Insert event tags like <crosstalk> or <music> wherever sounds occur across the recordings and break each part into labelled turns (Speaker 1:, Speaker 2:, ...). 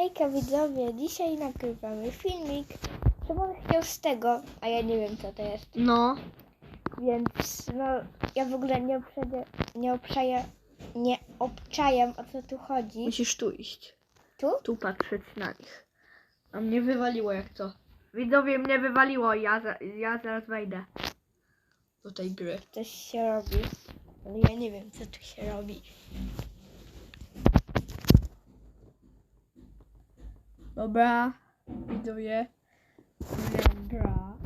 Speaker 1: Hejka widzowie, dzisiaj nagrywamy filmik. Szymon chciał z tego, a ja nie wiem co to jest.
Speaker 2: No,
Speaker 1: Więc no, ja w ogóle nie obszaję, nie obszaję, nie obczajam o co tu chodzi.
Speaker 2: musisz tu iść.
Speaker 1: Tu?
Speaker 2: Tu patrzeć na nich. A mnie wywaliło jak co? Widzowie, mnie wywaliło, ja, za, ja zaraz wejdę do tej gry.
Speaker 1: Coś się robi, ale ja nie wiem co tu się robi.
Speaker 2: Dobra, moja gra.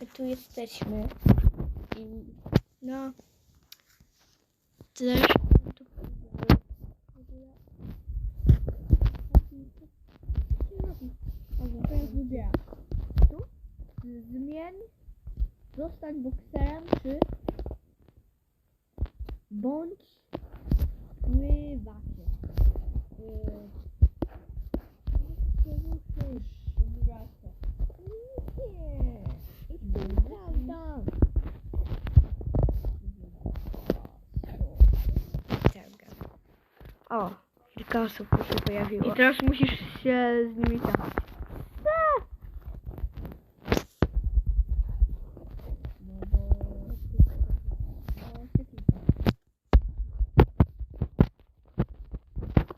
Speaker 1: My tu jesteśmy i no,
Speaker 2: Też? Zmień, zostań bokserem, czy
Speaker 1: O, kilka osób tu się pojawiło.
Speaker 2: I teraz musisz się z nimi tam.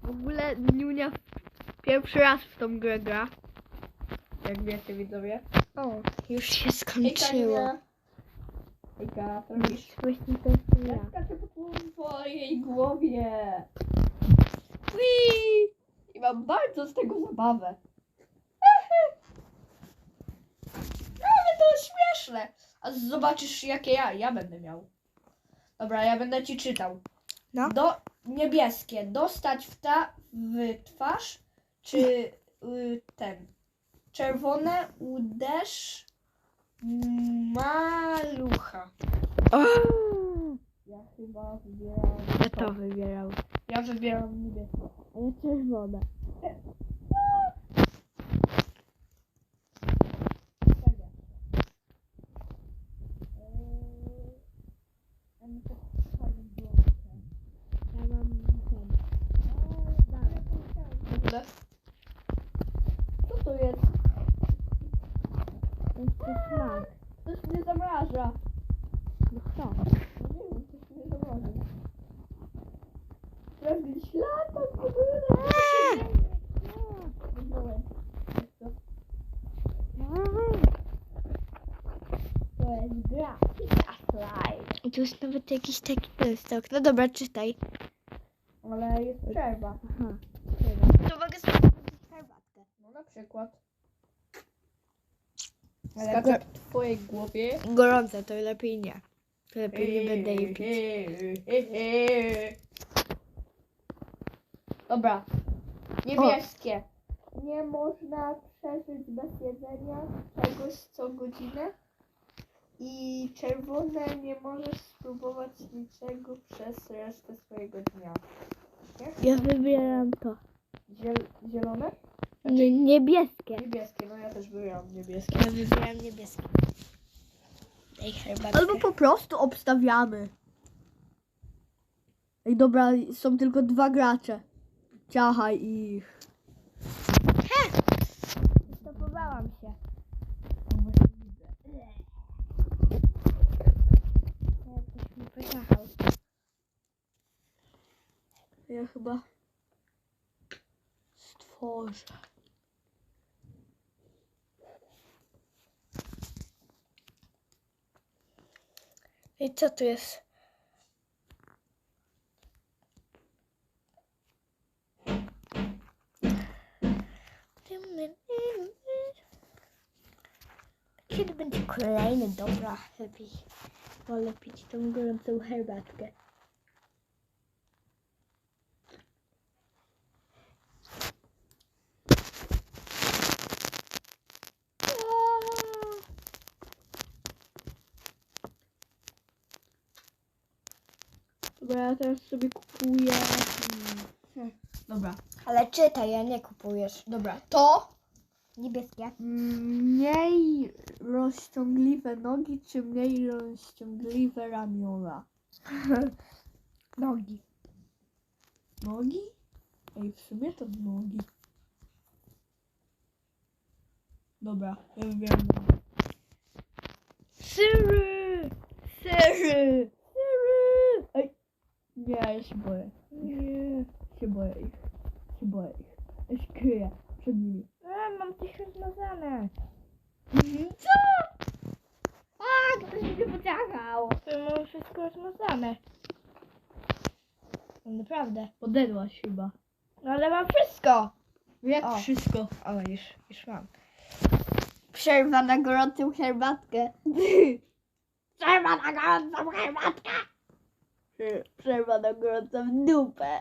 Speaker 2: W ogóle Niunia pierwszy raz w tą grę gra. Jak wiecie widzowie.
Speaker 1: O, już się skończyło.
Speaker 2: Ejka, co robisz?
Speaker 1: Właśnie to jestem ja.
Speaker 2: skaczę po twojej głowie. Whee! I mam bardzo z tego zabawę. Ale to śmieszne. A zobaczysz jakie ja, ja będę miał. Dobra, ja będę ci czytał.
Speaker 1: No.
Speaker 2: Do, niebieskie. Dostać w, ta, w twarz, czy y, ten. Czerwone uderz malucha.
Speaker 1: O,
Speaker 2: Ja chyba wybieram.
Speaker 1: ja to wybierał.
Speaker 2: Ja wybieram niebieskie.
Speaker 1: A ja czerwone. I tu jest nawet jakiś taki listok. No dobra, czytaj.
Speaker 2: Ale jest przerwa.
Speaker 1: Aha. To mogę sobie herbatkę.
Speaker 2: No na przykład.
Speaker 1: Ale
Speaker 2: Skaczę w twojej głowie.
Speaker 1: Gorące, to lepiej nie. To lepiej nie będę jej pić.
Speaker 2: Dobra. Niebieskie. Nie można przeżyć bez jedzenia czegoś co godzinę. I czerwone nie możesz spróbować niczego przez resztę swojego dnia.
Speaker 1: Ja wybieram to.
Speaker 2: Ziel zielone?
Speaker 1: Nie, niebieskie.
Speaker 2: Niebieskie, no ja też wybieram niebieskie.
Speaker 1: Ja wybieram niebieskie. Daj herbatkę.
Speaker 2: Albo po prostu obstawiamy. Ej, dobra, są tylko dwa gracze. Ciachaj ich.
Speaker 1: Stopowałam się. Ja
Speaker 2: chyba stworzę.
Speaker 1: I co tu jest? Kiedy będzie kolejny? Dobra, lepiej. Wolę pić tą gorącą herbatkę.
Speaker 2: Dobra, ja teraz sobie kupuję. Hmm. Dobra.
Speaker 1: Ale czytaj, a nie kupujesz.
Speaker 2: Dobra. To
Speaker 1: Niebieskie.
Speaker 2: mniej rozciągliwe nogi, czy mniej rozciągliwe ramiona? <laughs>
Speaker 1: Nogi.
Speaker 2: Nogi? Ej, w sumie to nogi. Dobra, ja wybieram nogi.
Speaker 1: Syry! Syry!
Speaker 2: Syry! Ej, nie, ja się boję. Nie, się boję ich. Się boję ich. Ja się kryję przed nimi.
Speaker 1: Mam coś rozmazane.
Speaker 2: Co? A, ktoś mnie pociągał.
Speaker 1: To mam wszystko rozmazane. No naprawdę.
Speaker 2: Podedłaś chyba.
Speaker 1: No ale mam wszystko.
Speaker 2: Jak
Speaker 1: O.
Speaker 2: wszystko.
Speaker 1: O, już, już mam. Przerwa na gorącą herbatkę. <laughs> Przerwa na gorącą herbatkę. Przerwa na gorącą dupę. <laughs>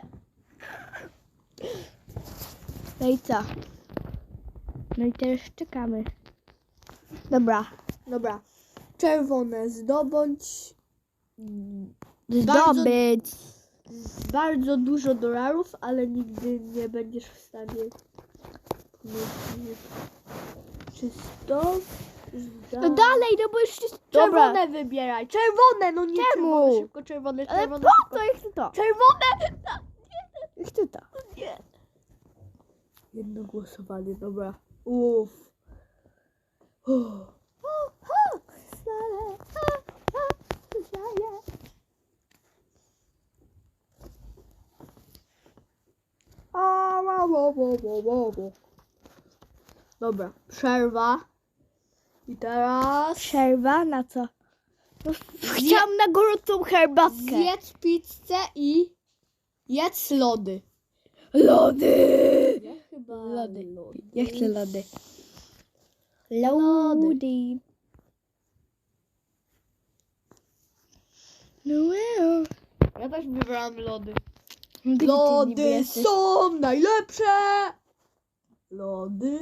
Speaker 1: No i co? No i teraz czekamy. Dobra,
Speaker 2: Dobra. Czerwone zdobądź
Speaker 1: zdobyć.
Speaker 2: bardzo dużo dolarów, ale nigdy nie będziesz w stanie pomyśleć, czy to za...
Speaker 1: No dalej, no bo jest
Speaker 2: Czerwone wybieraj. Czerwone, no nie
Speaker 1: Czemu?
Speaker 2: czerwone, szybko czerwone,
Speaker 1: Ale
Speaker 2: czerwone.
Speaker 1: po co? Ja chcę to.
Speaker 2: Czerwone!
Speaker 1: Ja chcę to.
Speaker 2: Nie. Jedno głosowanie, dobra. Uff. Uff. Dobra, przerwa. I teraz
Speaker 1: Przerwa na co? No, chciałam na gorącą herbatkę.
Speaker 2: zjedz pizzę i jedz lody.
Speaker 1: Lody!
Speaker 2: Ja chyba
Speaker 1: Lody.
Speaker 2: lody.
Speaker 1: Ja chcę lody. Lody. No well.
Speaker 2: Ja też wybrałam lody. Lody są najlepsze! Lody.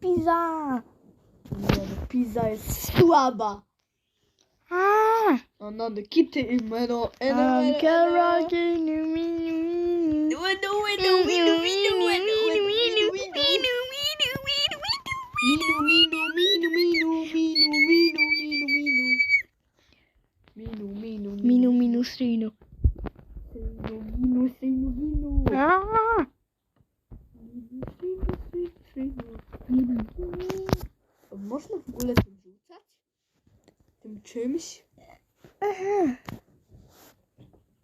Speaker 1: Pizza.
Speaker 2: Lody. Pizza jest słaba.
Speaker 1: Ah.
Speaker 2: No, no, kitty i meno.
Speaker 1: Uncle Roger,
Speaker 2: Minu, Minu, Strino. Strino, Minu, Strino, Minu. Ah! Strino, Strino,
Speaker 1: Strino. Minu.
Speaker 2: Można w ogóle tym rzucać? Tym czymś?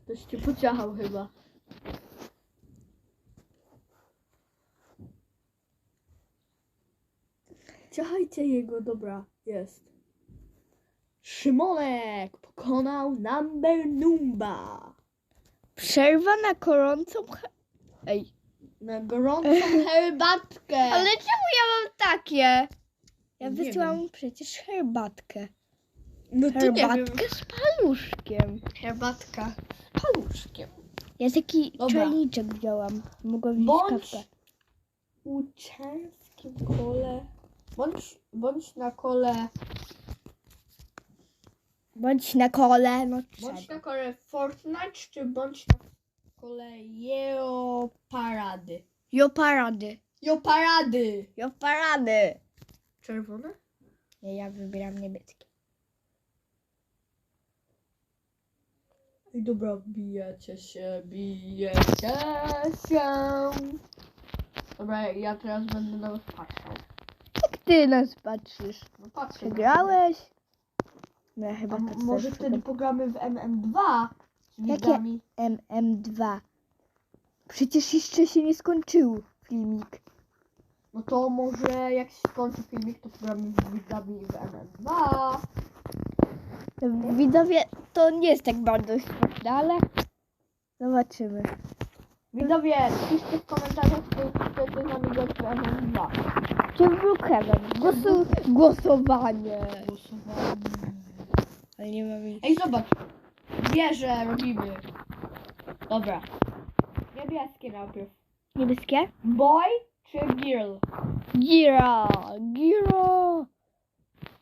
Speaker 2: Ktoś cię pociachał chyba. Ciachajcie jego, dobra, jest. Szymonek pokonał Number Numba.
Speaker 1: Przerwa na gorącą Ej.
Speaker 2: Na gorącą <laughs> herbatkę.
Speaker 1: Ale czemu ja mam takie? Ja
Speaker 2: Nie
Speaker 1: wysłałam przecież herbatkę.
Speaker 2: no to wiem.
Speaker 1: Herbatkę z paluszkiem.
Speaker 2: Herbatka z paluszkiem.
Speaker 1: Ja taki
Speaker 2: Dobra.
Speaker 1: czajniczek wzięłam. Mogła wziąć
Speaker 2: Bądź
Speaker 1: kawkę.
Speaker 2: uczęskim kole. Bądź, bądź na kole.
Speaker 1: Bądź na kole, no
Speaker 2: Bądź na kole Fortnite, czy bądź na kole Jeoparady.
Speaker 1: Jo parady. Jo parady.
Speaker 2: Czerwone?
Speaker 1: Nie, ja wybieram niebieskie.
Speaker 2: I dobra, bijecie się, bijecie się. Dobra, ja teraz będę na was patrzał.
Speaker 1: Ty nas patrzysz?
Speaker 2: No patrzę.
Speaker 1: Przegrałeś? No ja
Speaker 2: A
Speaker 1: chyba
Speaker 2: m-
Speaker 1: tak
Speaker 2: może
Speaker 1: też
Speaker 2: wtedy pogramy w MM2 z
Speaker 1: Jakie?
Speaker 2: widzami.
Speaker 1: MM2. Przecież jeszcze się nie skończył filmik.
Speaker 2: No to może jak się skończy filmik, to pogramy z widzami w MM2.
Speaker 1: Widzowie, to nie jest tak bardzo śmieszne, ale zobaczymy.
Speaker 2: Widzowie, piszcie w komentarzach, czy chcecie z nami grać w MM2.
Speaker 1: Czy w Brookhaven? Głosu, głosowanie.
Speaker 2: Głosowanie.
Speaker 1: Ale nie mam nic.
Speaker 2: Ej, zobacz. Wieże robimy. Dobra. Niebieskie najpierw.
Speaker 1: Niebieskie?
Speaker 2: Boy czy girl?
Speaker 1: Gira, gira,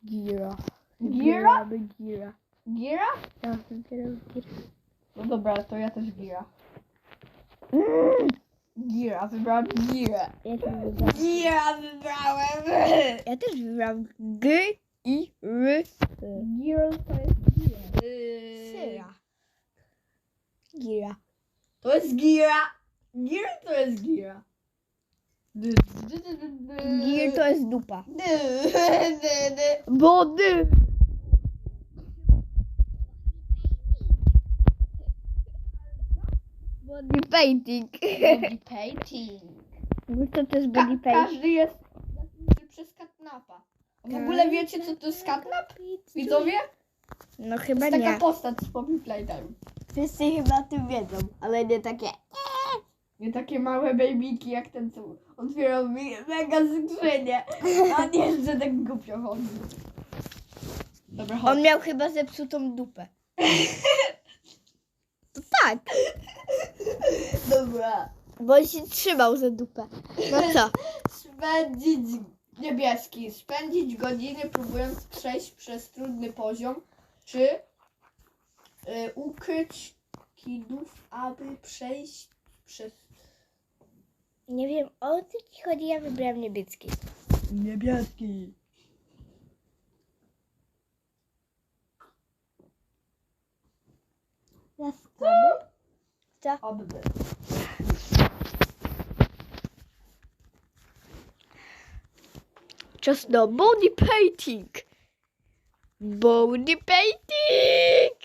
Speaker 1: gira.
Speaker 2: Gira?
Speaker 1: Gira.
Speaker 2: Gira?
Speaker 1: Ja wybieram gira.
Speaker 2: No dobra, to ja też gira.
Speaker 1: Mm.
Speaker 2: Gira, wybrałem gira.
Speaker 1: Ja też wybrałam.
Speaker 2: Gira wybrałem.
Speaker 1: Ja też wybrałam G i R.
Speaker 2: Girl to jest gira.
Speaker 1: Gira.
Speaker 2: To jest gira. Gir to jest gira.
Speaker 1: Gir to jest dupa.
Speaker 2: Dy, dy,
Speaker 1: Body! Painting.
Speaker 2: Body <laughs> painting.
Speaker 1: Co to jest
Speaker 2: Ka-
Speaker 1: body painting?
Speaker 2: każdy jest przez katnapa. W ogóle wiecie co to jest katnap? Widzowie?
Speaker 1: No
Speaker 2: To
Speaker 1: chyba
Speaker 2: jest taka
Speaker 1: nie.
Speaker 2: postać z Poppy Playtime.
Speaker 1: Wszyscy chyba o tym wiedzą, ale nie takie.
Speaker 2: Nie takie małe babyki jak ten, co otwierał mi mega skrzynię. <laughs> A nie, że tak głupio chodzi. Dobra, chodź.
Speaker 1: On miał chyba zepsutą dupę. <laughs> To tak,
Speaker 2: Dobra.
Speaker 1: bo on się trzymał za dupę. No co? <laughs>
Speaker 2: Spędzić niebieski. Spędzić godziny próbując przejść przez trudny poziom, czy y, ukryć kidów, aby przejść przez
Speaker 1: Nie wiem o co ci chodzi, ja wybrałem niebieski.
Speaker 2: niebieski.
Speaker 1: Zaskamy? Co?
Speaker 2: Aby.
Speaker 1: Czas na body painting. Body painting!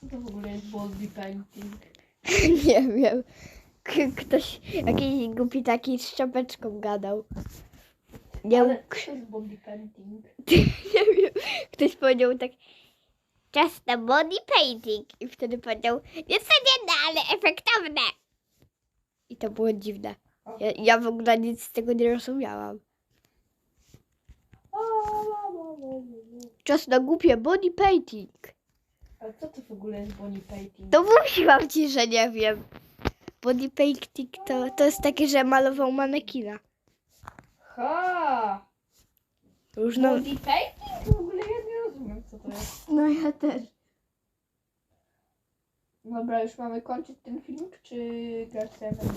Speaker 2: Co to w ogóle jest body painting? <laughs>
Speaker 1: Nie wiem. K- ktoś, jakiś głupi taki z szczepeczką gadał. Nie,
Speaker 2: Ale co to jest body painting? <laughs>
Speaker 1: nie wiem. Ktoś powiedział tak. Czas na body painting. I wtedy powiedział, niecodzienne, ale efektowne. I to było dziwne. Ja, ja w ogóle nic z tego nie rozumiałam. Czas na głupie body painting.
Speaker 2: Ale co to w ogóle jest body painting?
Speaker 1: To mówiłam ci, że nie wiem. Body painting to, to jest takie, że malował manekina.
Speaker 2: Ha!
Speaker 1: Różno...
Speaker 2: Body painting? W ogóle ja nie rozumiem co to jest.
Speaker 1: No ja też.
Speaker 2: Dobra, już mamy kończyć ten filmik, czy grać seven?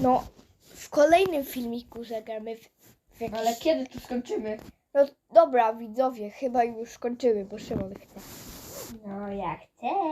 Speaker 1: No, w kolejnym filmiku zagramy w, w jakiś...
Speaker 2: Ale kiedy to skończymy?
Speaker 1: No dobra, widzowie, chyba już kończymy, bo Szymon chce.
Speaker 2: No ja chcę.